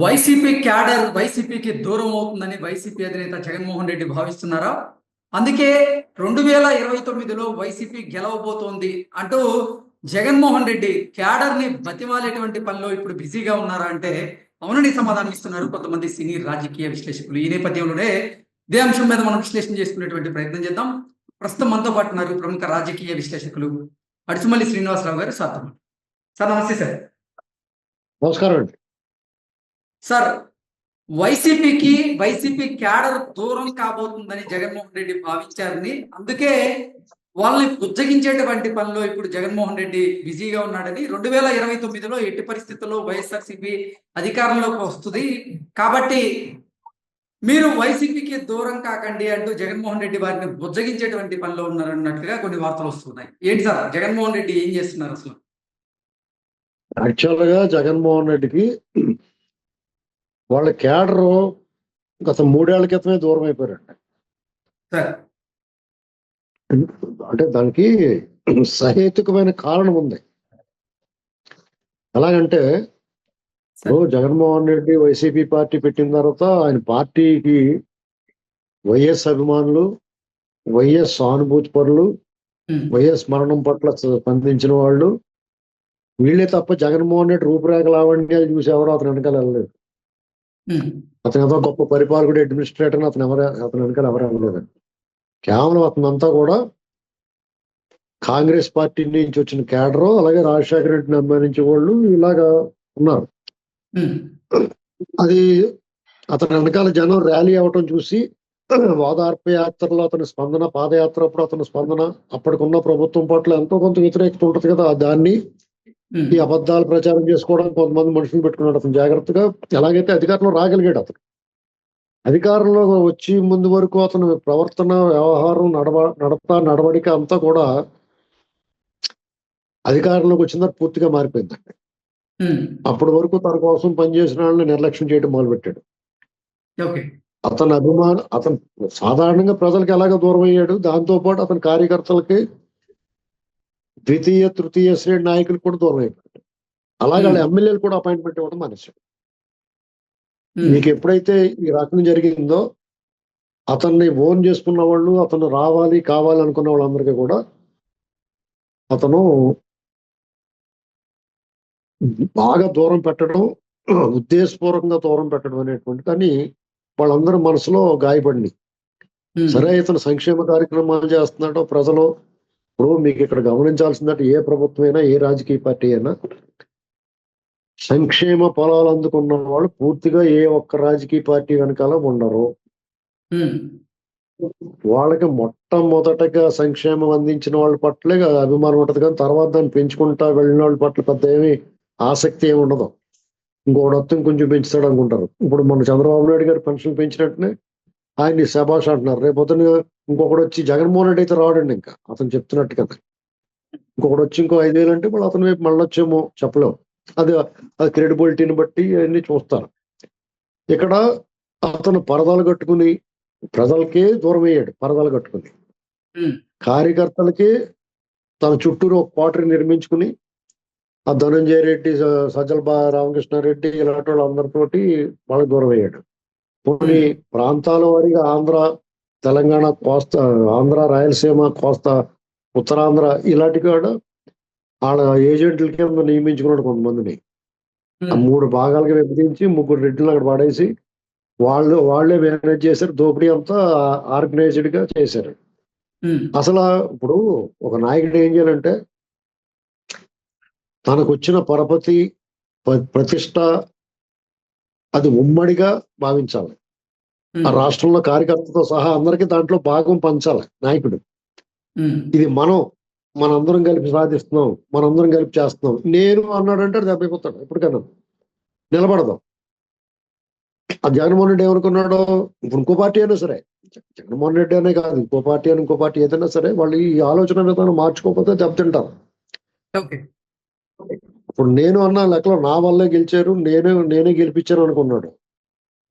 YCP cadre వైసీపీకి దూరం అవుతుందని వైసీపీ అధినేత జగన్మోహన్ రెడ్డి భావిస్తున్నారా? అందుకే రెండు వేల ఇరవై తొమ్మిదిలో వైసీపీ గెలవబోతోంది అంటూ జగన్మోహన్ రెడ్డి క్యాడర్ని బతిమాలేటువంటి పనిలో ఇప్పుడు బిజీగా ఉన్నారా అంటే అవునని సమాధానం ఇస్తున్నారు కొంతమంది సినీ రాజకీయ విశ్లేషకులు. ఈ నేపథ్యంలోనే ఇదే అంశం మీద మనం విశ్లేషణ చేసుకునేటువంటి ప్రయత్నం చేద్దాం. ప్రస్తుతం మనతో పాటు ఉన్నారు ప్రముఖ రాజకీయ విశ్లేషకులు అడుచుమల్లి శ్రీనివాసరావు గారు. సార్ సార్ నమస్తే సార్. నమస్కారం అండి. సార్ వైసీపీకి వైసీపీ క్యాడర్ దూరం కాబోతుందని జగన్మోహన్ రెడ్డి భావించారని. అందుకే వాళ్ళని బుజ్జగించేటువంటి పనిలో ఇప్పుడు జగన్మోహన్ రెడ్డి బిజీగా ఉన్నాడని రెండు వేల ఇరవై తొమ్మిదిలో ఎట్టి పరిస్థితుల్లో వైఎస్ఆర్సీపీ అధికారంలోకి వస్తుంది. కాబట్టి మీరు వైసీపీకి దూరం కాకండి అంటూ జగన్మోహన్ రెడ్డి వారిని బుజ్జగించేటువంటి పనిలో ఉన్నారన్నట్టుగా కొన్ని వార్తలు వస్తున్నాయి. ఏంటి సార్ జగన్మోహన్ రెడ్డి ఏం చేస్తున్నారు అసలు? యాక్చువల్గా జగన్మోహన్ రెడ్డికి వాళ్ళ క్యాడర్ గత మూడేళ్ళ క్రితమే దూరం అయిపోయారండి అంటే దానికి సహేతుకమైన కారణం ఉంది. ఎలాగంటే జగన్మోహన్ రెడ్డి వైసీపీ పార్టీ పెట్టిన తర్వాత ఆయన పార్టీకి వైఎస్ అభిమానులు వైఎస్ సానుభూతి పరులు వైఎస్ మరణం పట్ల స్పందించిన వాళ్ళు వీళ్ళే తప్ప జగన్మోహన్ రెడ్డి రూపురేఖ లావణ్యాలు చూసి ఎవరో అతను వెనకాల వెళ్ళలేదు. అతను ఏదో గొప్ప పరిపాలకుడు అడ్మినిస్ట్రేటర్ అతను ఎవరు అతను వెనకాల ఎవరు వెళ్ళలేదు కేవలం అతనంతా కూడా కాంగ్రెస్ పార్టీ నుంచి వచ్చిన కేడరు అలాగే రాజశేఖర రెడ్డిని అభిమానించే వాళ్ళు ఇలాగా ఉన్నారు. ఉమ్, అది అతని వెనకాల జనం ర్యాలీ అవటం చూసి ఓదార్పు యాత్రలో అతని స్పందన పాదయాత్ర అప్పుడు అతని స్పందన అప్పటికున్న ప్రభుత్వం పట్ల ఎంతో కొంత వ్యతిరేకత ఉంటుంది కదా దాన్ని ఈ అబద్ధాలు ప్రచారం చేసుకోవడానికి కొంతమంది మనుషులు పెట్టుకున్నాడు అతను జాగ్రత్తగా. ఎలాగైతే అధికారంలో రాగలిగాడు అతను. అధికారంలో వచ్చి ముందు వరకు అతను ప్రవర్తన వ్యవహారం నడవ నడత నడవడిక అంతా కూడా అధికారంలోకి వచ్చిన పూర్తిగా మారిపోయింది ఉమ్, అప్పటి వరకు తన కోసం పనిచేసిన వాళ్ళని నిర్లక్ష్యం చేయడం మొదలుపెట్టాడు. అతని అభిమాన అతను సాధారణంగా ప్రజలకు ఎలాగ దూరం అయ్యాడు? దాంతో పాటు అతని కార్యకర్తలకి ద్వితీయ తృతీయ శ్రేణి నాయకులకు కూడా దూరం అయిపోయాడు అలాగే వాళ్ళ. ఎమ్మెల్యేలు కూడా అపాయింట్మెంట్ ఇవ్వడం మానేశాడు మీకు ఎప్పుడైతే ఈ రకం జరిగిందో అతన్ని ఓన్ చేసుకున్న వాళ్ళు అతను రావాలి కావాలి అనుకున్న వాళ్ళందరికీ కూడా అతను బాగా దూరం పెట్టడం ఉద్దేశపూర్వకంగా దూరం పెట్టడం అనేటువంటి కానీ వాళ్ళందరూ మనసులో గాయపడింది. సరే ఇతను సంక్షేమ కార్యక్రమాలు చేస్తున్నాడో ప్రజలు ఇప్పుడు మీకు ఇక్కడ గమనించాల్సిందంటే ఏ ప్రభుత్వం అయినా ఏ రాజకీయ పార్టీ అయినా సంక్షేమ ఫలాలు అందుకున్న వాళ్ళు పూర్తిగా ఏ ఒక్క రాజకీయ పార్టీ వెనకాల ఉండరు. వాళ్ళకి మొట్టమొదటగా సంక్షేమం అందించిన వాళ్ళ పట్లే అభిమానం ఉంటది కానీ తర్వాత దాన్ని పెంచుకుంటా వెళ్ళిన వాళ్ళ పట్ల పెద్ద ఏమి ఆసక్తి ఏమి ఉండదు. ఇంకోటి కొంచెం పెంచుతాడు అనుకుంటారు. ఇప్పుడు మన చంద్రబాబు నాయుడు గారు పెన్షన్ పెంచినట్టునే ఆయన్ని శబాష్ అంటున్నారు. రేపు పొద్దున ఇంకొకటి వచ్చి జగన్మోహన్ రెడ్డి అయితే రాడండి ఇంకా. అతను చెప్తున్నట్టు కదా. ఇంకొకటి వచ్చి ఇంకో ఐదు వేలు అంటే వాళ్ళు అతని వైపు మళ్ళీ వచ్చేమో చెప్పలేము అది అది క్రెడిబిలిటీని బట్టి అన్ని చూస్తారు. ఇక్కడ అతను పరదాలు కట్టుకుని ప్రజలకే దూరం అయ్యాడు పరదాలు కట్టుకుని. కార్యకర్తలకి తన చుట్టూరు ఒక కోటరీ నిర్మించుకుని ఆ ధనంజయ రెడ్డి సజ్జల బా రామకృష్ణారెడ్డి ఇలాంటి వాళ్ళందరితోటి వాళ్ళకి దూరం అయ్యాడు కొన్ని ప్రాంతాల వారిగా ఆంధ్ర తెలంగాణ కోస్తా ఆంధ్ర రాయలసీమ కోస్తా ఉత్తరాంధ్ర ఇలాంటి కూడా వాళ్ళ ఏజెంట్ల కింద నియమించుకున్నాడు కొంతమందిని. మూడు భాగాలుగా విభజించి ముగ్గురు రెడ్డిని అక్కడ పడేసి వాళ్ళు వాళ్ళే మేనేజ్ చేశారు. దోపిడీ అంతా ఆర్గనైజ్డ్గా చేశారు అసలు ఇప్పుడు ఒక నాయకుడు ఏం చేయాలంటే తనకు వచ్చిన పరపతి ప్రతిష్ట అది ఉమ్మడిగా భావించాలి. ఆ రాష్ట్రంలో కార్యకర్తతో సహా అందరికీ దాంట్లో భాగం పంచాలి నాయకుడు. ఇది మనం మనందరం కలిపి సాధిస్తున్నాం మనందరం కలిపి చేస్తున్నాం. నేను అన్నాడంటే అది దెబ్బైపోతాడు ఎప్పటికైనా. నిలబడదాం. ఆ జగన్మోహన్ రెడ్డి ఏమనుకున్నాడు? ఇప్పుడు ఇంకో పార్టీ అయినా సరే. జగన్మోహన్ రెడ్డి అనే కాదు ఇంకో పార్టీ అని ఇంకో పార్టీ ఏదైనా సరే వాళ్ళు ఈ ఆలోచన విధానం మార్చుకోకపోతే దెబ్బతింటారు. ఇప్పుడు నేను అన్న లెక్కలో నా వల్లే గెలిచారు నేనే నేనే గెలిపించాను అనుకున్నాడు.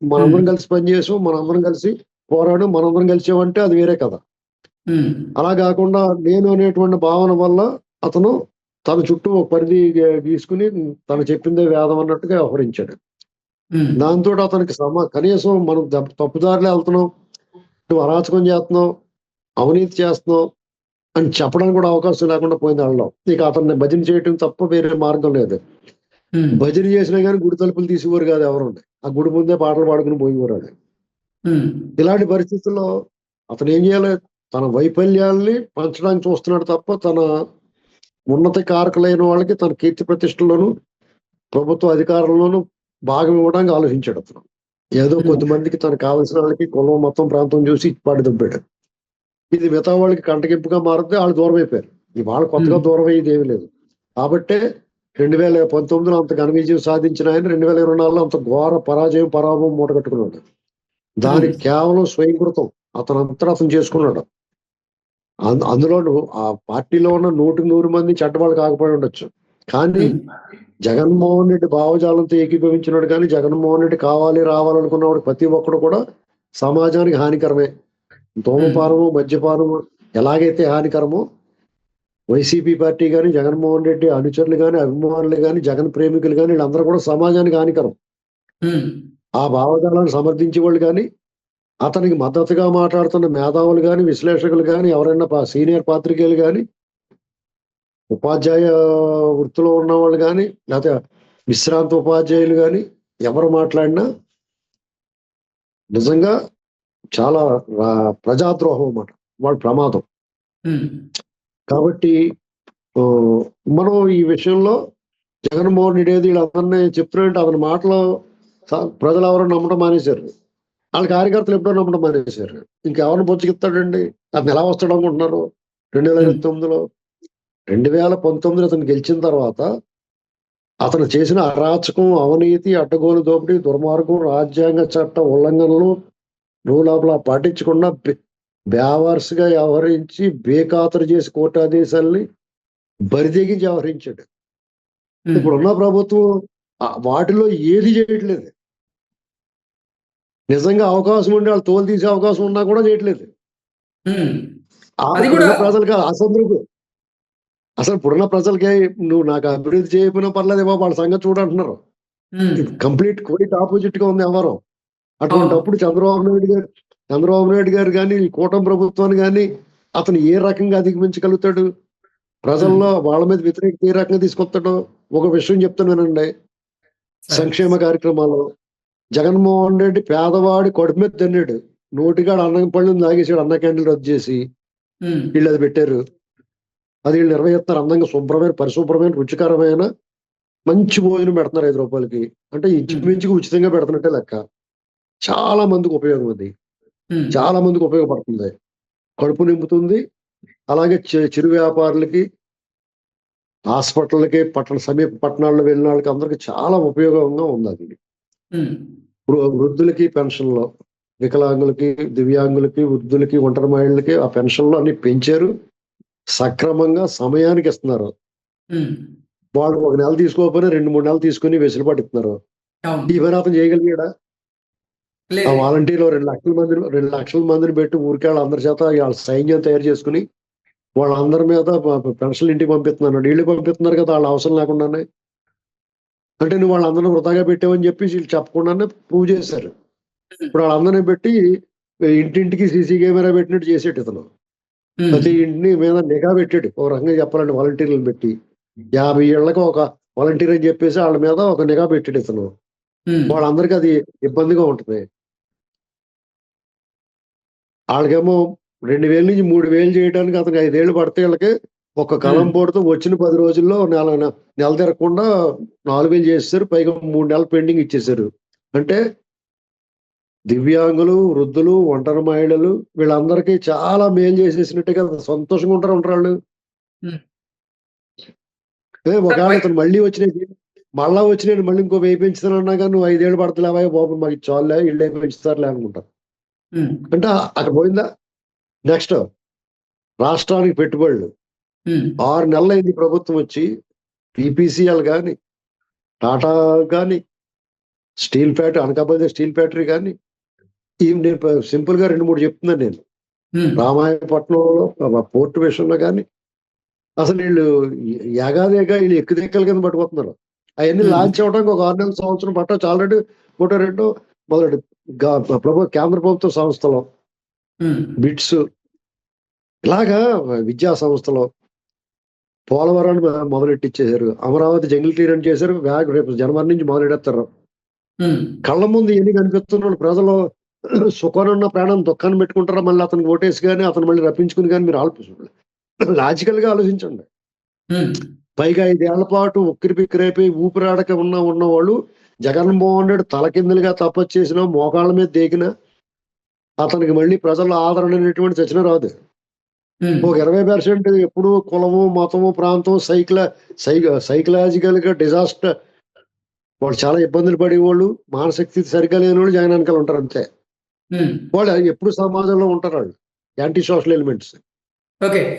మనందరం. కలిసి పనిచేసాం మనందరం కలిసి పోరాడు మనందరం కలిసామంటే అది వేరే ఉమ్, అలా కాకుండా నేను అనేటువంటి భావన వల్ల అతను తన చుట్టూ ఒక పరిధి గీసుకుని తను చెప్పిందే వేదం అన్నట్టుగా వ్యవహరించాడు. దాంతో అతనికి సమా కనీసం మనం తప్పుదారిలో వెళ్తున్నాం నువ్వు అరాచకం చేస్తున్నావు అవినీతి చేస్తున్నావు అని చెప్పడానికి కూడా అవకాశం లేకుండా పోయింది వాళ్ళలో ఇక అతన్ని భజన చేయటం తప్ప వేరే మార్గం లేదు. భజన చేసినా కానీ గుడి తలుపులు తీసేవారు కాదు ఎవరు ఆ గుడి ముందే పాటలు పాడుకుని. ఉమ్, ఇలాంటి పరిస్థితుల్లో అతను ఏం చేయాలి తన వైఫల్యాల్ని పంచడానికి చూస్తున్నాడు తప్ప తన ఉన్నత కారకులైన వాళ్ళకి తన కీర్తి ప్రతిష్టలోను ప్రభుత్వ అధికారంలోనూ భాగం ఇవ్వడానికి ఆలోచించాడు అతను ఏదో. కొద్దిమందికి తనకు కావలసిన వాళ్ళకి కులం మొత్తం ప్రాంతం చూసి పాడి దుబ్బాడు ఇది మిగతా వాళ్ళకి కంటగింపుగా మారితే వాళ్ళు దూరం అయిపోయారు ఈ వాళ్ళు కొత్తగా. దూరం అయ్యేది ఏమీ లేదు కాబట్టే రెండు వేల పంతొమ్మిదిలో అంత ఘన విజయం సాధించిన ఆయన రెండు వేల ఇరవై నాలుగులో అంత ఘోర పరాజయం పరాభవం మూటగట్టుకున్నాడు. దానికి కేవలం స్వయంకృతం అతను అతను చేసుకున్నాడు. అం- అందులోను ఆ పార్టీలో ఉన్న నూటికి నూరు మంది చెడ్డవాళ్ళు కాకపోయి ఉండొచ్చు. కానీ ఉమ్, జగన్మోహన్ రెడ్డి భావజాలంతో ఏకీభవించినాడు కానీ జగన్మోహన్ రెడ్డి కావాలి రావాలనుకున్నవాడు ప్రతి ఒక్కడు కూడా సమాజానికి హానికరమే. ధూమపానము మద్యపానము ఎలాగైతే హానికరమో వైసీపీ పార్టీ కానీ జగన్మోహన్ రెడ్డి అనుచరులు కానీ అభిమానులు కానీ జగన్ ప్రేమికులు కానీ వీళ్ళందరూ కూడా సమాజానికి హానికరం. ఆ భావజాలను సమర్థించే వాళ్ళు కానీ అతనికి మద్దతుగా మాట్లాడుతున్న మేధావులు కానీ విశ్లేషకులు కానీ ఎవరైనా సీనియర్ పాత్రికేయులు కానీ ఉపాధ్యాయ వృత్తిలో ఉన్న వాళ్ళు కానీ లేకపోతే విశ్రాంతి ఉపాధ్యాయులు కానీ ఎవరు మాట్లాడినా నిజంగా చాలా ప్రజాద్రోహం అన్నమాట. వాళ్ళ ప్రమాదం. కాబట్టి మనం ఈ విషయంలో జగన్మోహన్ రెడ్డి ఏది వీళ్ళందరినీ చెప్తున్నట్టు అతని మాటలు ప్రజలు ఎవరు నమ్మడం మానేశారు. వాళ్ళ కార్యకర్తలు ఎప్పుడో నమ్మడం మానేశారు. ఇంకెవరిని బొచ్చుకిస్తాడండి అతను ఎలా వస్తాడు అనుకుంటున్నారు? రెండు వేల ఇరవై తొమ్మిదిలో రెండు వేల పంతొమ్మిదిలో అతను గెలిచిన తర్వాత అతను చేసిన అరాచకం అవినీతి అడ్డగోలు దోపిడీ దుర్మార్గం రాజ్యాంగ చట్ట ఉల్లంఘనలు రూలాపులా పాటించకుండా బేవార్స్గా వ్యవహరించి బేఖాతరు చేసి కోర్టు ఆదేశాలని బరిదెగించి వ్యవహరించాడు. ఇప్పుడున్న ప్రభుత్వం వాటిలో ఏది చేయట్లేదు. నిజంగా అవకాశం ఉండి వాళ్ళు తోలు తీసే అవకాశం ఉన్నా కూడా చేయట్లేదు. ప్రజలకి అసంతృప్తి. అసలు ఇప్పుడున్న ప్రజలకి నువ్వు నాకు అభివృద్ధి చేయకపోయినా పర్లేదు బాబు వాళ్ళ సంగతి చూడంటున్నారు. కంప్లీట్ క్వైట్ ఆపోజిట్గా ఉంది ఎవరు? అటువంటి అవును. అప్పుడు చంద్రబాబు నాయుడు గారు చంద్రబాబు నాయుడు గారు కానీ ఈ కూటమి ప్రభుత్వాన్ని కానీ అతను ఏ రకంగా అధిగమించగలుగుతాడు? ప్రజల్లో వాళ్ళ మీద వ్యతిరేకత ఏ రకంగా తీసుకొస్తాడో ఒక విషయం చెప్తాను వినండి. సంక్షేమ కార్యక్రమాలు. జగన్మోహన్ రెడ్డి పేదవాడి కడుపు మీద తిన్నాడు. నోటిగాడు అన్నం పళ్ళు తాగేసాడు అన్న క్యాండిల్ రద్దు చేసి. ఉమ్, వీళ్ళు అది పెట్టారు. అది వీళ్ళు నిర్వహిస్తున్నారు. అందంగా శుభ్రమైన పరిశుభ్రమైన రుచికరమైన మంచి భోజనం పెడుతున్నారు ఐదు రూపాయలకి. అంటే ఇంచుమించుగా ఉచితంగా పెడుతున్నట్టే లెక్క. చాలా మందికి ఉపయోగం అది. చాలా మందికి ఉపయోగపడుతుంది. కడుపు నింపుతుంది. అలాగే చి- చిరు వ్యాపారులకి హాస్పిటల్కి పట్టణ సమీప పట్టణాల్లో వెళ్ళిన వాళ్ళకి అందరికి చాలా ఉపయోగంగా ఉంది అది వృద్ధులకి పెన్షన్లో వికలాంగులకి దివ్యాంగులకి వృద్ధులకి ఒంటరి మహిళలకి ఆ పెన్షన్లు అన్ని పెంచారు. సక్రమంగా సమయానికి ఇస్తున్నారు. వాళ్ళు ఒక నెల తీసుకోకపోయినా రెండు మూడు నెలలు తీసుకుని వెసులుబాటు ఇస్తున్నారు. ఈ పని అతను చేయగలిగాడా? ఆ వాలంటీర్లు రెండు లక్షల మంది రెండు లక్షల మందిని పెట్టి ఊరికే వాళ్ళందరి చేత వాళ్ళ సైన్యం తయారు చేసుకుని వాళ్ళందరి మీద ప- పెన్షన్లు ఇంటికి పంపిస్తున్నారు. వీళ్ళు పంపిస్తున్నారు కదా వాళ్ళ అవసరం లేకుండానే. అంటే నువ్వు వాళ్ళందరినీ వృధాగా పెట్టావని చెప్పి వీళ్ళు చెప్పకుండానే ప్రూవ్ చేశారు. ఇప్పుడు వాళ్ళందరినీ పెట్టి ఇంటింటికి సీసీ కెమెరా పెట్టినట్టు చేసేట ఇతను. ప్రతి ఇంటిని మీద నిఘా పెట్టాడు. ఒక రకంగా చెప్పాలంటే వాలంటీర్లను పెట్టి యాభై ఏళ్ళకి ఒక వాలంటీర్ అని చెప్పేసి వాళ్ళ మీద ఒక నిఘా పెట్టాడు ఇతను. వాళ్ళందరికీ అది ఇబ్బందిగా ఉంటుంది. వాళ్ళకేమో రెండు వేల నుంచి మూడు వేలు చేయడానికి అతనికి ఐదేళ్ళు పడితే వీళ్ళకి. ఒక కలం. పోడుతూ వచ్చిన పది రోజుల్లో నెల నెల తిరగకుండా నాలుగు వేలు చేసేసారు పైగా మూడు నెలలు పెండింగ్ ఇచ్చేసారు. అంటే దివ్యాంగులు వృద్ధులు ఒంటరి మహిళలు వీళ్ళందరికీ చాలా మేలు చేసేసినట్టే కదా సంతోషంగా ఉంటారు ఉంటారు వాళ్ళు. ఒకవేళ ఇతను మళ్ళీ వచ్చినాయి మళ్ళా వచ్చినాయి మళ్ళీ ఇంకో వెయ్యి పెంచుతానన్నా కానీ నువ్వు ఐదేళ్ళు పడతలేవా బాబు మాకు చాలే ఇళ్ళే పెంచుతారులే అనుకుంటా. అంటే అక్కడ పోయిందా? నెక్స్ట్ రాష్ట్రానికి పెట్టుబడులు. ఉమ్, ఆరు నెలలు అయింది ప్రభుత్వం వచ్చి పీపీసీఎల్ కానీ టాటా కానీ steel factory Anakapalli steel factory కానీ ఈ నేను సింపుల్గా రెండు మూడు చెప్తున్నాను నేను. ఉమ్, రామాయపట్నంలో పోర్టు విషయంలో కానీ అసలు వీళ్ళు యాగాదేగా వీళ్ళు ఎక్కువ దిక్కల కింద పట్టుకుతున్నారు అవన్నీ Hmm. లాంచ్ అవ్వడానికి ఒక ఆరు నెలల సంవత్సరం పట్టొచ్చు ఆల్రెడీ ఒకటో రెండో మొదటి గా- ప్రభు కేంద్ర ప్రభుత్వ సంస్థలు బిట్స్ ఇలాగా విద్యా సంస్థలు పోలవరాన్ని మొ- మొదలెట్టిచ్చేశారు. అమరావతి జంగిల్ క్లియర్ చేశారు. వ్యాగ్ రేపు జనవరి నుంచి మొదలెడతారు. కళ్ళ ముందు ఎన్ని కనిపిస్తున్నాడు ప్రజలు సుఖానున్న ప్రాణం దుఃఖాన్ని పెట్టుకుంటారా? మళ్ళీ అతనికి ఓటేసి కానీ అతను మళ్ళీ రప్పించుకుని కానీ మీరు ఆలోచించండి లాజికల్గా ఆలోచించండి. పైగా ఐదేళ్ళ పాటు ఉక్కిరి బిక్కిరైపోయి ఊపిరాడక ఉన్న ఉన్నవాళ్ళు జగన్మోహన్ రెడ్డి తలకిందులుగా తపస్సు చేసిన మోకాళ్ళ మీద దేకిన అతనికి మళ్ళీ ప్రజల ఆదరణ అనేటువంటి చచ్చిన రాదు. ఒక ఇరవై పర్సెంట్ ఎప్పుడు కులము మతము ప్రాంతం సైకిల సైకలాజికల్గా డిజాస్టర్ వాళ్ళు చాలా ఇబ్బందులు పడేవాళ్ళు మానసిక స్థితి సరిగ్గా లేని వాళ్ళు జగన్ వెనకాల ఉంటారు అంతే. వాళ్ళు ఎప్పుడు సమాజంలో ఉంటారు వాళ్ళు యాంటీ సోషల్ ఎలిమెంట్స్. ఓకే.